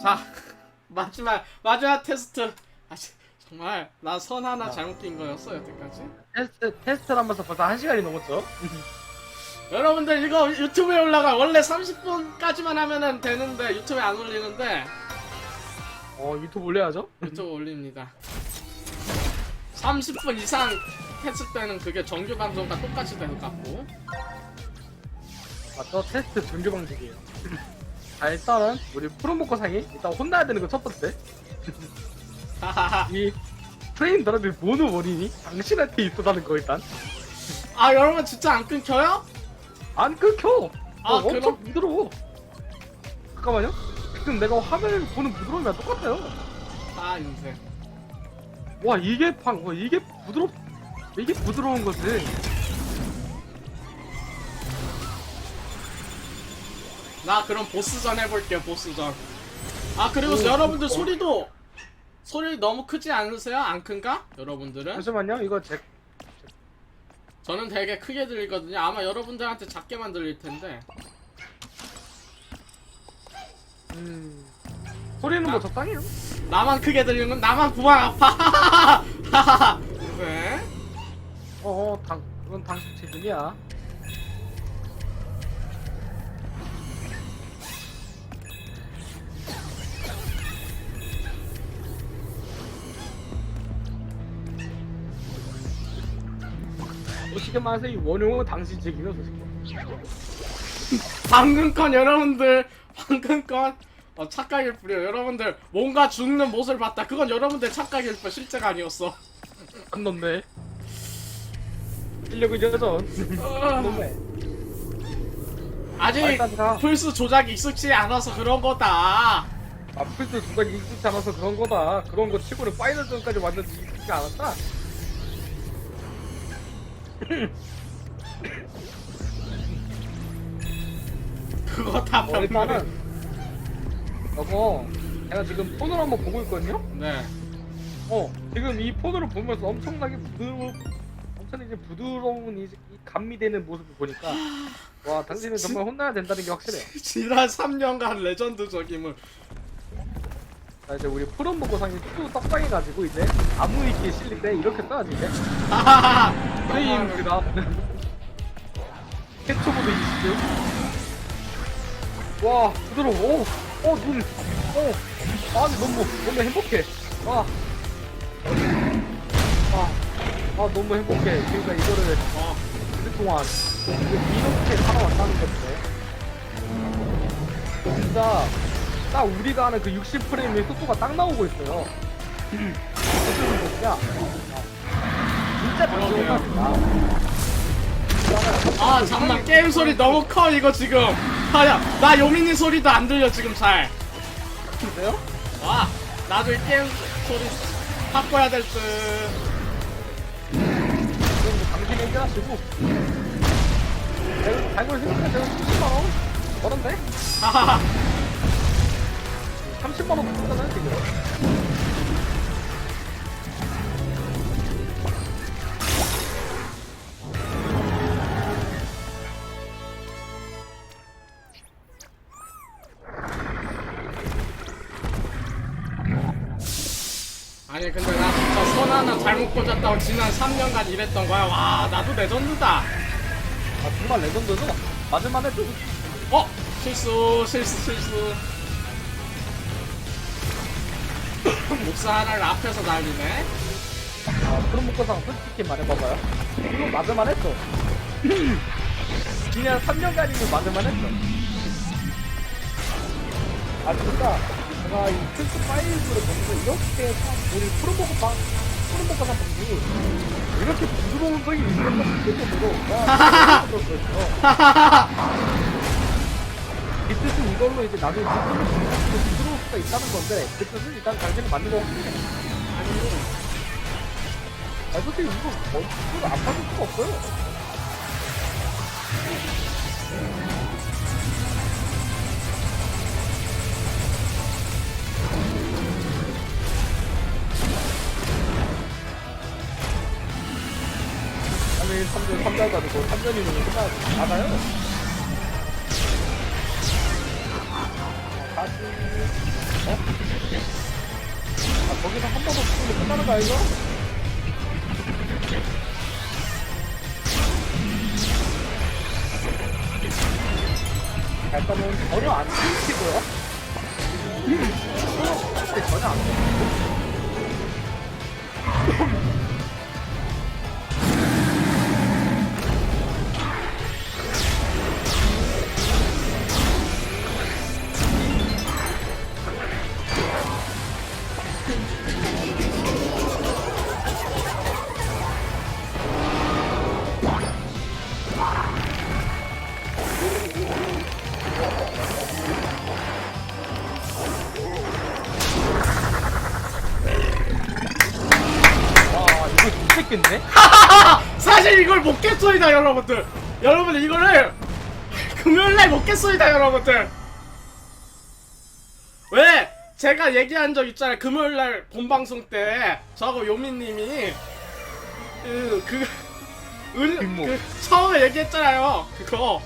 자 마지막 마지막 테스트. 아 씨, 정말 나 선 하나 잘못 낀 거였어 여태까지. 테스트 테스트를 하면서 벌써 한 시간이 넘었죠. 여러분들 이거 유튜브에 올라가 원래 30분까지만 하면은 되는데 유튜브에 안 올리는데 어 유튜브 올려야죠. 유튜브 올립니다. 30분 이상 했을 때는 그게 정규 방송과 똑같이 되는 것 같고. 맞죠? 테스트 정규 방식이에요. 자 일단은 우리 프로모커 상이 일단 혼나야 되는 거 첫 번째. 하하하. 이 프레임 드랍이 뭐는 원인이 당신한테 있었다는 거 일단 아 여러분 진짜 안 끊겨요? 안 끊겨. 아, 어, 엄청 그럼- 부드러워. 잠깐만요. 지금 내가 화면을 보는 부드러움이랑 똑같아요. 아 인생. 와 이게 방, 와 이게 부드럽, 이게 부드러운 거지. 나 그럼 보스전 해볼게요 보스전. 아 그리고 오, 여러분들 어. 소리도 소리 너무 크지 않으세요? 안 큰가? 여러분들은? 잠시만요. 이거 제 저는 되게 크게 들리거든요. 아마 여러분들한테 작게만 들릴 텐데. 음, 소리는 아. 뭐 적당해요. 나만 크게 들리는 건 나만 구만 아파. 네. 어, 어, 당, 그건 당신 책임이야. 솔직히 말해서 이 원흉은 당신 책임이야, 솔직히. 방금 건 여러분들 방금 건 어, 착각일 뿐이에요. 여러분들 뭔가 죽는 모습을 봤다. 그건 여러분들 착각일 뿐 실제가 아니었어. 안 넣네. 실력은 여전. 안 넣네. 아직 아, 가. 플스 조작이 익숙치 않아서 그런 거다. 아, 플스 두각이 익숙지 않아서 그런 거다. 그런 거 치고는 파이널전까지 완전 익숙지 않았다. 그거 다 어, 병 일단은 저거 제가 지금 폰으로 한번 보고 있거든요. 네. 어 지금 이 폰으로 보면서 엄청나게 부드러운 엄청나게 부드러운 이, 이 감미되는 모습을 보니까 와 당신은 정말 혼나야 된다는 게 확실해요. 지난 3년간 레전드 적임을. 자 이제 우리 푸른 보고상이 또 떡상해 가지고 이제 아무 실릴 때 이렇게 떠야지 이제 하하하. 프레임 우리가 캐쳐보드 이시죠. 와 부드러워. 어눈 어. 아니 너무 너무 행복해. 와. 아, 아 너무 행복해. 그러니까 이거를 어. 오랫동안 이렇게 살아왔다는 건데. 진짜 딱 우리가 하는 그 60프레임의 속도가 딱 나오고 있어요. 뭐냐? 진짜. 아 잠만 게임 소리 너무 커 이거 지금. 아야 나 요민이 소리도 안 들려 지금 잘. 진짜요? 와 나도 이 게임 소리 바꿔야 될 듯. 그럼 당신 얘기하시고. 내가 달고 생각해 제가 30만 원. 그런데 하하하. 30만 원 받잖아요 지금. 아니 근데 나 진짜 선 하나 잘못 꽂았다고 지난 3년간 일했던 거야. 와 나도 레전드다. 아 정말 레전드죠? 맞을만 해도 어 실수 실수 실수. 목사 하나를 앞에서 날리네. 아, 그런 먹고상 솔직히 말해봐봐요. 이거 맞을만 했어. 그냥 3년간이면 맞을만 했어. 아, 진짜, 제가 이 플스 5를 보면서 이렇게 참 우리 프로모고상, 프로모고상 분이 이렇게 부드러운 적이 있는 건 그때로 와, 부드러웠어요. 이 뜻은 이걸로 이제 나중에 수가 있다는 건데, 그 뜻은 일단 당신은 맞는 거 같아요. 아, 솔직히 이거 뭐, 이거 안 받을 수가 없어요. 아니, 3년, 3년 가지고 3년이면 끝나, 나가요? 다 어? 아, 거기서 한 번도 붙으면 끝나는 거 아니죠? 자, 일단은 전혀 안 끊기고요. 네, 전혀 안 끊기고. 못 깼소이다 여러분들. 여러분들 이거를 금요일날 못 깼소이다 여러분들. 왜? 제가 얘기한 적 있잖아요. 금요일날 본방송 때 저하고 요미님이 그, 그, 은. 그 처음에 얘기했잖아요. 그거.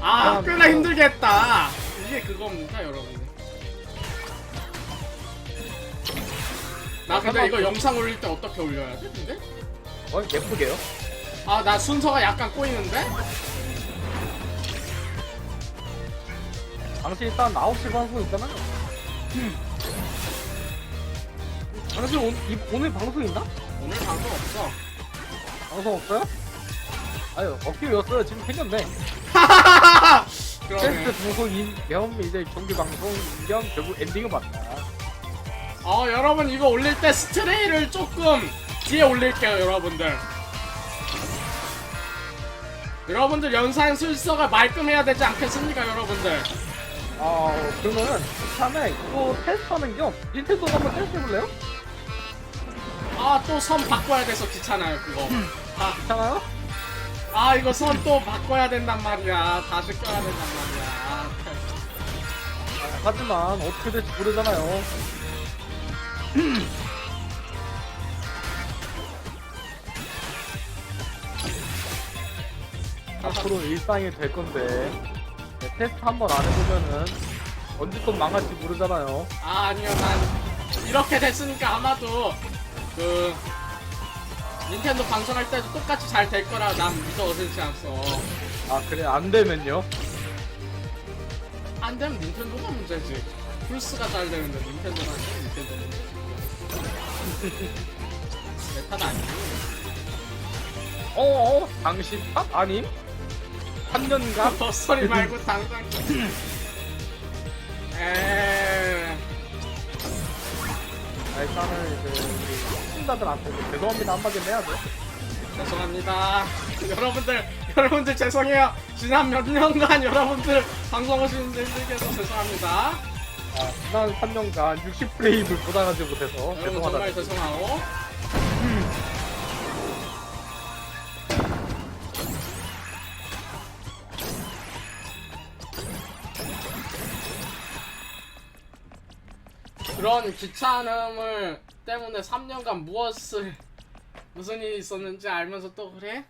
아 아, 꽤나 그거. 힘들겠다. 이게 그겁니다 여러분들 나 근데 잠깐만, 이거 그- 영상 올릴 때 어떻게 올려야 돼 근데? 어, 예쁘게요? 아 나 순서가 약간 꼬이는데? 당신 일단 9시 방송 있잖아요. 당신 오, 이, 오늘 방송 있나? 오늘 방송 없어 방송 없어요? 아유, 없기였어요. 지금 생겼네. 그러네 테스트 방송인 겸 이제 경기 방송 겸 결국 엔딩을 봤다. 어 여러분 이거 올릴 때 스트레이를 조금 뒤에 올릴게요 여러분들 여러분들 영상 순서가 말끔해야 되지 않겠습니까 여러분들 아, 그러면은 참에 이거 테스트하는 겸 닌텐도도 한번 테스트해볼래요? 아 또 선 바꿔야 돼서 귀찮아요 그거 아, 괜찮아요? 아 이거 선 또 바꿔야 된단 말이야 다시 껴야 된단 말이야 하지만 어떻게 될지 모르잖아요. 앞으로 일상이 될 건데 네, 테스트 한 번 안 해보면은 언제 또 망할지 모르잖아요. 아 아니요 난 이렇게 됐으니까 아마도 그 닌텐도 방송할 때도 똑같이 잘 될 거라 난 믿어 의심치 않어 아 그래 안 되면요? 안 되면 닌텐도가 문제지. 플스가 잘 되는데 닌텐도가 안 되면 닌텐도 문제지. 내탓 아니고. 어어 당신 탓 아님? 3년간 헛소리 말고 당장. 에. 아, 일단은 이제 우리 시청자들한테 죄송합니다 한마디 해야죠. 죄송합니다. 여러분들, 여러분들 죄송해요. 지난 몇 년간 여러분들 방송 힘들게 해서 죄송합니다. 아, 지난 3년간 60프레임을 보장하지 못해서 여러분 죄송하다. 정말 죄송하고. 그런 귀찮음을 때문에 3년간 무엇을 무슨 일이 있었는지 알면서 또 그래?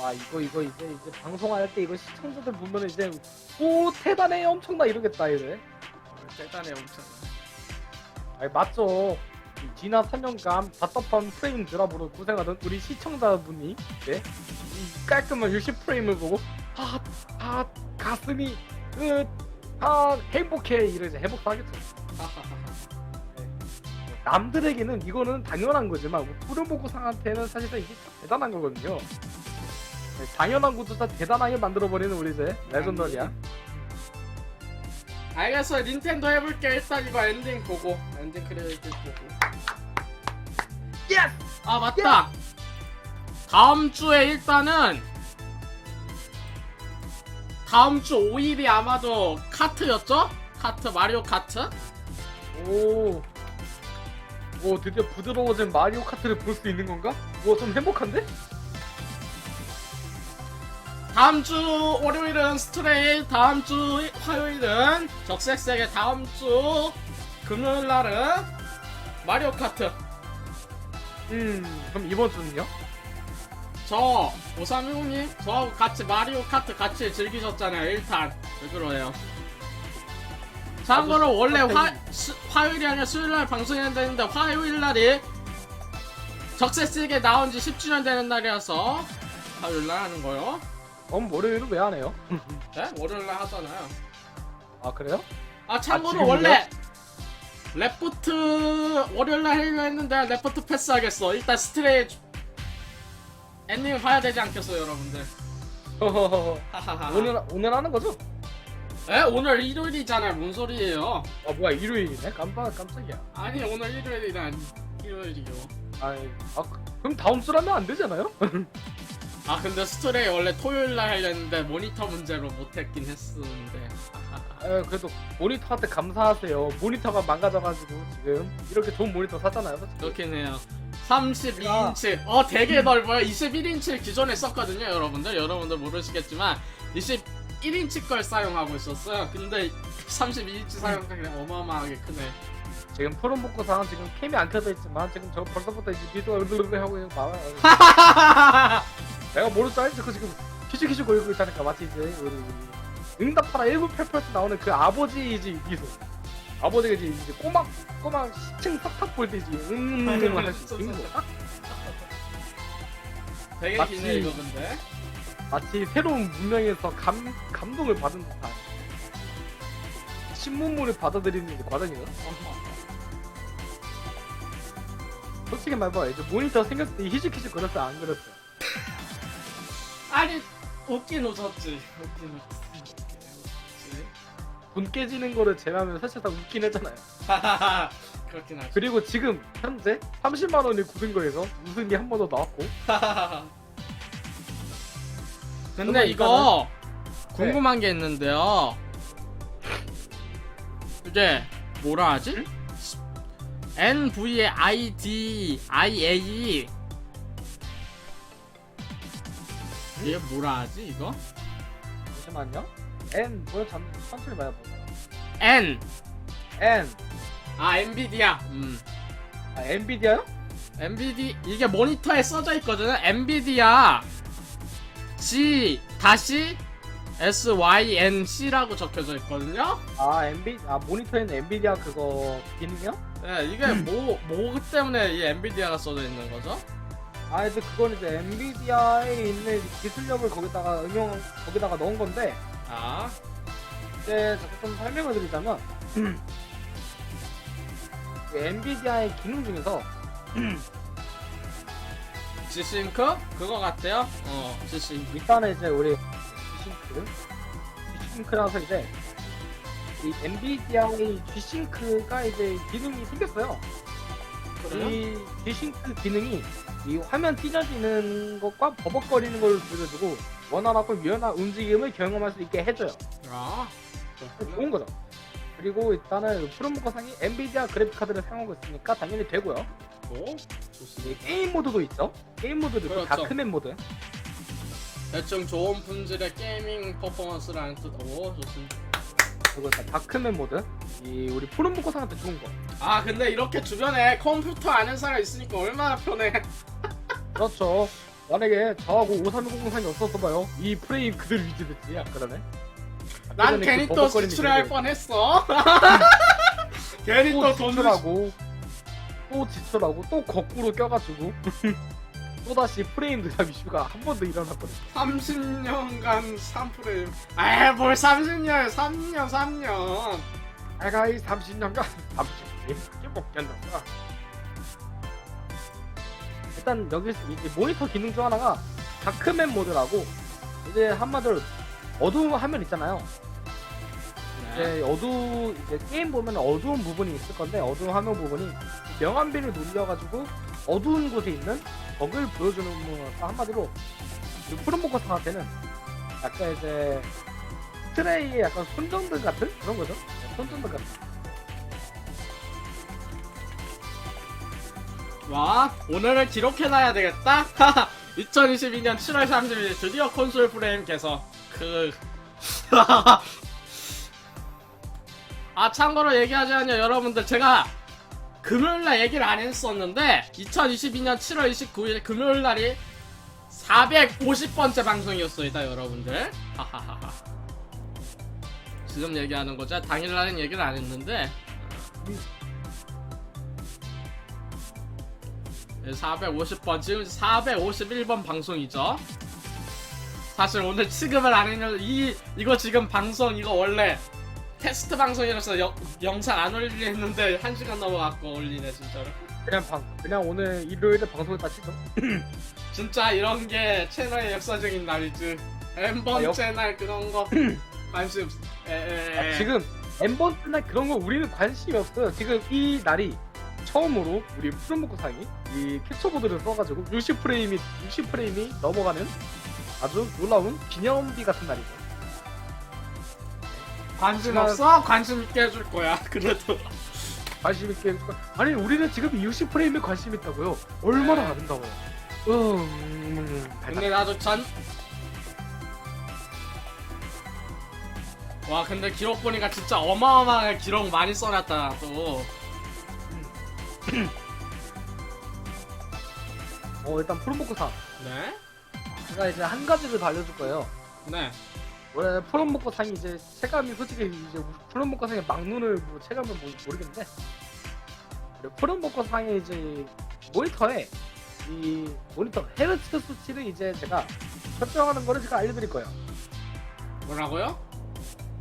아 이거 이거 이제 이제 방송할 때 이거 시청자들 보면 이제 오 대단해 엄청나 이러겠다 이래. 대단해 엄청. 아니 맞죠. 이 지난 3년간 답답한 프레임 드랍으로 고생하던 우리 시청자분이 네? 이 깔끔한 60프레임을 보고 아, 아 가슴이 으, 아 행복해 이러지 행복하겠죠. 남들에게는 이거는 당연한 거지만 프로모고상한테는 사실상 이게 참 대단한 거거든요. 네, 당연한 다 대단하게 만들어버리는 우리 이제 레전더리야. 알겠어 닌텐도 해볼게 일단 이거 엔딩 보고 엔딩 크레딧 보고 예스! 아 맞다 다음 주에 일단은 다음 주 5일이 아마도 카트였죠? 카트 마리오 카트? 오. 오 드디어 부드러워진 마리오 카트를 볼 수 있는 건가? 오좀 행복한데? 다음 주 월요일은 스트레이 다음 주 화요일은 적색색의 다음 주 금요일 날은 마리오 카트 음 그럼 이번 주는요? 저 오삼이호님 저하고 같이 마리오 카트 같이 즐기셨잖아요 1탄 왜 그러네요 참고로 원래 화. 수, 화요일이 아니라 수요일날 방송해야 되는데 화요일날이 적세스에게 나온 지 10주년 되는 날이라서 화요일날 하는 거요. 그럼 월요일은 왜 안 해요? 네? 월요일날 하잖아요. 아 그래요? 아 참고로 지금요? 원래 레프트 월요일날 하려고 했는데 레프트 패스하겠어. 일단 스트레이 엔딩을 봐야 되지 않겠어요 여러분들. 하하하. 오늘 오늘 하는 거죠? 에 오늘 일요일이잖아요. 뭔 소리예요? 아 뭐야 일요일이네? 깜빡 깜짝이야. 아니 오늘 일요일이란 일요일이요. 아이 아 그럼 다음 주라면 안 되잖아요? 아 근데 스트레이 원래 토요일 날 하려 했는데 모니터 문제로 못했긴 했었는데. 에, 그래도 모니터한테 감사하세요. 모니터가 망가져가지고 지금 이렇게 좋은 모니터 샀잖아요. 솔직히. 그렇긴 해요. 32인치. 어, 되게 넓어요. 21인치 기존에 썼거든요, 여러분들. 여러분들 모르시겠지만 21인치 걸 사용하고 있었어요. 근데 32인치 사용하기가 어마어마하게 크네. 지금 복고상 지금 캠이 안 켜져 있지만 지금 저 벌써부터 이제 비도가 으르르 하고 있는 거 봐요. 내가 줄 알지? 그 지금 키슈키슈 거리고 있다니까 마치 이제 우리 응답하라 1988에서 나오는 그 아버지이지 미소. 아버지가 이제, 이제 꼬막 꼬막 시층 석탑 볼 때지 음 할수 있는 거. 되게 마치- 기네, 이거 근데. 마치 새로운 문명에서 감 감동을 받은 듯한 신문물을 받아들이는 과정이에요. 솔직히 말해봐 이제 모니터 생겼을 때 히지히지 그렸어 안 그렸어? 아니, 웃긴 웃었지. 웃긴 웃었지. 돈 깨지는 거를 제외하면 사실 다 웃긴 했잖아요. 하하하. 그렇긴 하지. 그리고 지금 현재 30만 원이 굳은 거에서 우승이 한번 더 나왔고 러면 이거 궁금한 게 있는데요. 이게 뭐라 하지? NVID IA 이게 뭐라 하지 이거? 잠시만요. N 뭐야 잠 천천히 말해봐. N N 아 엔비디아 음 아 엔비디아요? 엔비디 이게 모니터에 써져 있거든요. 엔비디아 G 다시 SYNC라고 적혀져 있거든요. 아 엔비 아 모니터에는 엔비디아 그거 기능이요? 네, 이게 뭐, 뭐 때문에 이 엔비디아가 써져 있는 거죠? 아 이제 그건 이제 엔비디아에 있는 기술력을 거기다가 응용 거기다가 넣은 건데 아, 이제 잠깐 좀 설명을 드리자면 그 엔비디아의 기능 중에서 G싱크? 그거 같아요? 어, G싱크. 일단은 이제 우리 G싱크 G싱크라서 이제 이 엔비디아의 G싱크가 이제 기능이 생겼어요. 이 G싱크 기능이 이 화면 찢어지는 것과 버벅거리는 걸 보여주고 원활하고 유연한 움직임을 경험할 수 있게 해줘요. 아, 좋은 거죠. 그리고 일단은 프로모커상이 엔비디아 그래픽 카드를 사용하고 있으니까 당연히 되고요. 오, 이제 좋습니다. 게임 모드도 있죠. 게임 모드도 있고 그렇죠. 다크맨 모드. 대충 좋은 품질의 게이밍 퍼포먼스라는 뜻. 오, 좋습니다. 그리고 일단 다크맨 모드. 이 우리 프로모커상한테 좋은 거. 아, 근데 이렇게 주변에 컴퓨터 아는 사람 있으니까 얼마나 편해. 그렇죠. 만약에 저하고 5310상이 없었어 봐요. 이 프레임 그대로 유지됐지. 아까 전에. 난 괜히 그또 버벅거리는 수출할 그 뻔했어. 괜히 또또 돈을 지출하고 또 지출하고 또 거꾸로 껴가지고 또 다시 프레임 드랍 이슈가 한 번 더 일어났거든. 30년간 3프레임. 아, 뭘 30년, 3년, 3년. 내가 이 30년간 30프레임 못 견뎠어. 일단 여기 이제 모니터 기능 중 하나가 다크맨 모드라고 이제 한마디로 어두운 화면 있잖아요. 네. 이제 어두 이제 게임 보면 어두운 부분이 있을 건데 어두운 화면 부분이 명암비를 눌려가지고 어두운 곳에 있는 벽을 보여주는 뭐 한마디로 이 푸른보커스한테는 약간 이제 트레이의 약간 손전등 같은 그런 거죠. 네, 손전등 같은. 와, 오늘은 기록해놔야 되겠다. 2022년 7월 30일 드디어 콘솔 프레임 개선. 그. 아, 참고로 얘기하자면요, 여러분들. 제가 금요일날 얘기를 안 했었는데, 2022년 7월 29일 금요일날이 450번째 방송이었습니다, 여러분들. 하하하하. 지금 얘기하는 거죠. 당일날은 얘기를 안 했는데. 네, 450번 지금 451번 방송이죠. 사실 오늘 취급을 안 했는데 이 이거 지금 방송 이거 원래 테스트 방송이라서 여- 영상 안 올리려 했는데 1시간 넘어갖고 올리네 진짜로. 그냥 방 그냥 오늘 일요일에 방송을 마치죠. 진짜 이런 게 채널의 역사적인 날이지. 엠번 아, 역- 채널 그런 거 관심 없. 에 에 에. 아, 지금 엠번 날 그런 거 우리는 관심이 없어요. 지금 이 날이 처음으로 우리 푸른목구상이 이 캡처보드를 써가지고 60프레임이 60프레임이 넘어가는 아주 놀라운 기념비 같은 날이죠. 관심 지난- 없어? 관심 있게 해줄 거야. 그래도. 관심 있게 해줄 거- 아니 우리는 지금 60프레임에 관심 있다고요. 얼마나 네. 아름다워요. 음, 근데 나도 전. 와 근데 기록 보니까 진짜 어마어마하게 기록 많이 써놨다 또. 어 일단 푸른목구상 네? 제가 이제 한 가지를 더 알려줄 거예요. 네. 원래 푸른목구상이 이제 체감이 솔직히 이제 푸른목구상의 막눈을 뭐 체감을 모- 모르겠는데 푸른목구상의 이제 모니터에 이 모니터 헤르츠 수치를 이제 제가 설정하는 거를 제가 알려드릴 거예요. 뭐라고요?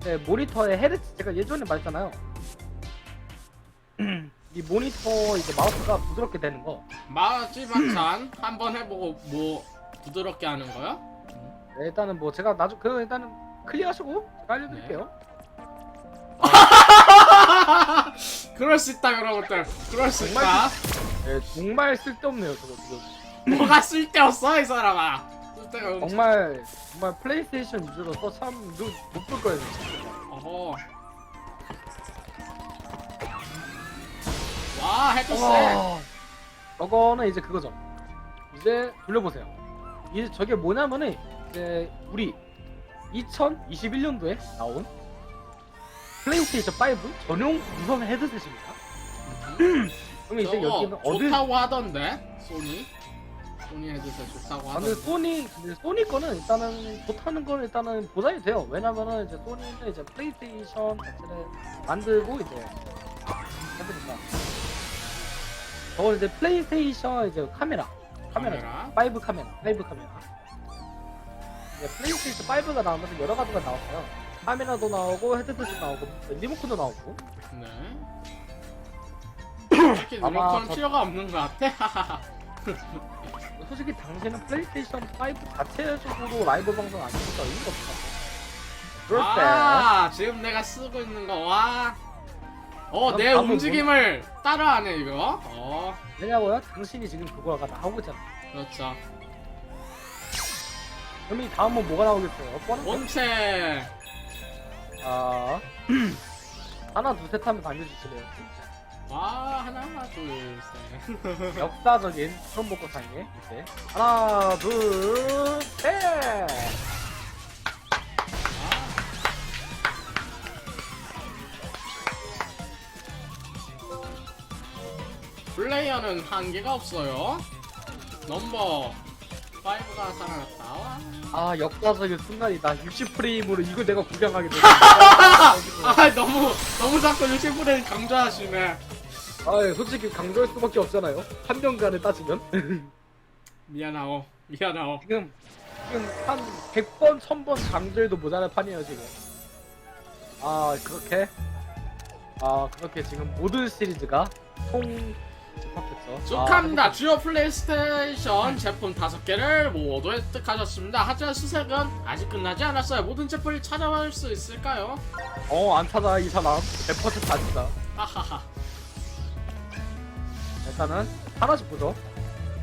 네, 모니터의 헤르츠 제가 예전에 말했잖아요. 이 모니터 이제 마우스가 부드럽게 되는 거. 마지 마찬 한번 해보고 뭐 부드럽게 하는 거야? 네, 일단은 뭐 제가 나중 그 일단은 클리어하시고 제가 알려드릴게요. 그럴 수 있다 여러분들. 그럴 수 있다. 네, 정말 쓸데없네요 저거 지금. 뭐가 쓸데없어 이 사람아. 쓸데가 없. 정말 정말 플레이스테이션 유저로서 참못볼 거예요. 진짜. 어허. 와. 와, 저거는 이제 그거죠. 이제 돌려보세요. 이제 저게 뭐냐면은 이제 우리 2021년도에 나온 플레이스테이션 5 전용 무선 헤드셋입니다. 그러면 이제 저거 여기는 어디? 좋다고 하던데 소니. 소니 헤드셋 좋다고 아, 근데 하던데. 소니 근데 소니 거는 일단은 좋다는 거는 일단은 보장이 돼요. 왜냐면은 이제 소니는 이제 플레이스테이션 자체를 만들고 이제 해보니까 저건 이제 플레이스테이션 이제 카메라 카메라 카메라. 5 카메라 5 카메라 이제 플레이스테이션 5가 나오면서 여러 가지가 나왔어요. 카메라도 나오고 헤드셋도 나오고 리모컨도 나오고 네. 솔직히 아마 리모컨 저- 필요가 없는 것 같아. 솔직히 당신은 플레이스테이션 5 자체적으로 라이브 방송 안 하니까 의미가 없어. 그럴 때 아 지금 내가 쓰고 있는 거 와. 어 그럼 내 다음은 움직임을 따라하네 이거. 어 왜냐고요? 당신이 지금 그거가 나오고 있잖아. 그렇죠. 그럼 이 다음은 뭐가 나오겠어요? 뻔한 거. 원체 아 하나 둘셋 하면 알려주실래요? 와 하나 둘 셋. 역사적인 처음 먹고 상에 이제 하나 둘 셋. 플레이어는 한계가 없어요. 넘버 5가 살아났다. 와. 아 역사적인 순간이다. 60프레임으로 이거 내가 구경하게 되네. 아 너무 너무 자꾸 60프레임 강조하시네. 아 솔직히 강조할 수밖에 없잖아요. 한 명간에 따지면 미안하오 미안하오. 지금 지금 한 100번 1000번 강조해도 모자랄 판이에요 지금. 아 그렇게 아 그렇게 지금 모든 시리즈가 통 축하합니다. 아, 주요 플레이스테이션 제품 5개를 모두 획득하셨습니다. 하지만 수색은 아직 끝나지 않았어요. 모든 제품을 찾아볼 수 있을까요? 어안 찾아 이 사람 100% 다진다. 하하하. 일단은 하나씩 보죠.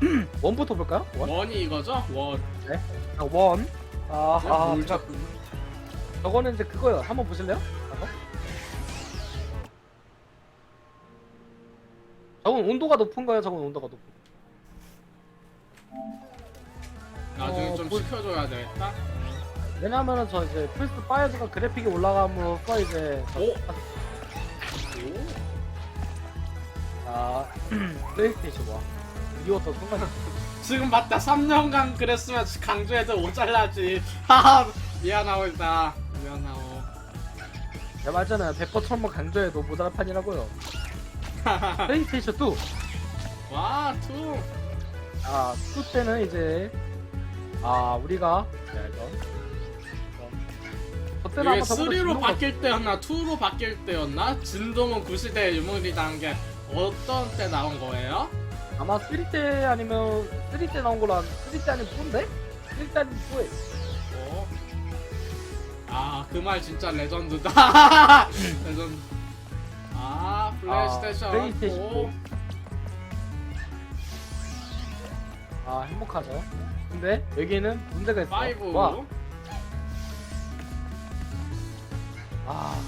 원부터 볼까요? 원. 원이 이거죠? 원. 아, 원. 아, 아뭘 제가 자꾸- 저거는 이제 그거요. 한번 보실래요? 저건 온도가 높은 거예요. 저건 온도가 높은. 거. 나중에 어, 좀 볼- 시켜줘야 되겠다. 왜냐면은 저 이제 플스 5가 그래픽이 올라감으로써 이제 저- 오. 오. 아 플레이스테이션 와 이었던 순간 지금 봤다 3년간 그랬으면 강조해도 못 잘라지. 하하. 미안하오 일단. 미안하오. 내가 말잖아요 100번 천번 강조해도 모자랄 판이라고요 플레이스테이션 2 와, 투. 아, 2 때는 이제 아 우리가 야 이거 저때는 이게 아마 저보다 3로 진동가- 바뀔 때였나 2로 바뀔 때였나 진동은 구시대 유물이라는 게 어떤 때 나온 거예요? 아마 3때 아니면 3때 나온 걸로 한 3때 아니면 4인데? 3때 아니면 4에 어. 아, 그 말 진짜 레전드다. 레전드. 아, 플레이스테이션. 아, 플레이스테이션 4. 아 행복하죠 근데 여기는 문제가 있어 5. 와, 아,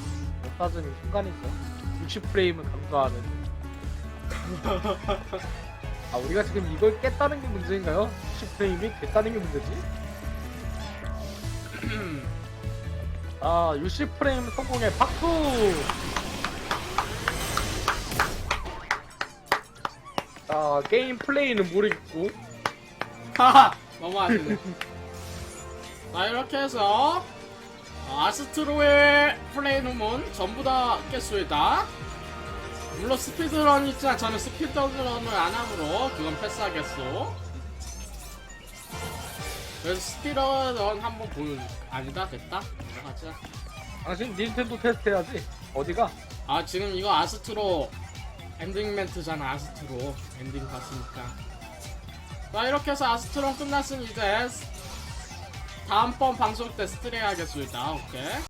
못 따지는 순간이 있어 60프레임을 강조하는 아 우리가 지금 이걸 깼다는 게 문제인가요? 60프레임이 깼다는 게 문제지? 아 60프레임 성공의 박수! 자 게임 플레이는 모르겠고 하하, 너무 아쉽네. 자, 이렇게 해서 어, 아스트로의 플레이룸은 전부 다 깼습니다. 물론 스피드런이 있지만 저는 스피드런을 안 하므로 그건 패스하겠소. 그래서 스피드런 한번 보여. 아니다, 됐다. 가자. 당신 닌텐도 테스트 해야지 어디가? 아 지금 이거 아스트로 엔딩 멘트잖아 아스트로. 엔딩 봤으니까. 자 이렇게 해서 아스트로 끝났으니 이제 다음번 방송 때 스트레이 하겠습니다. 오케이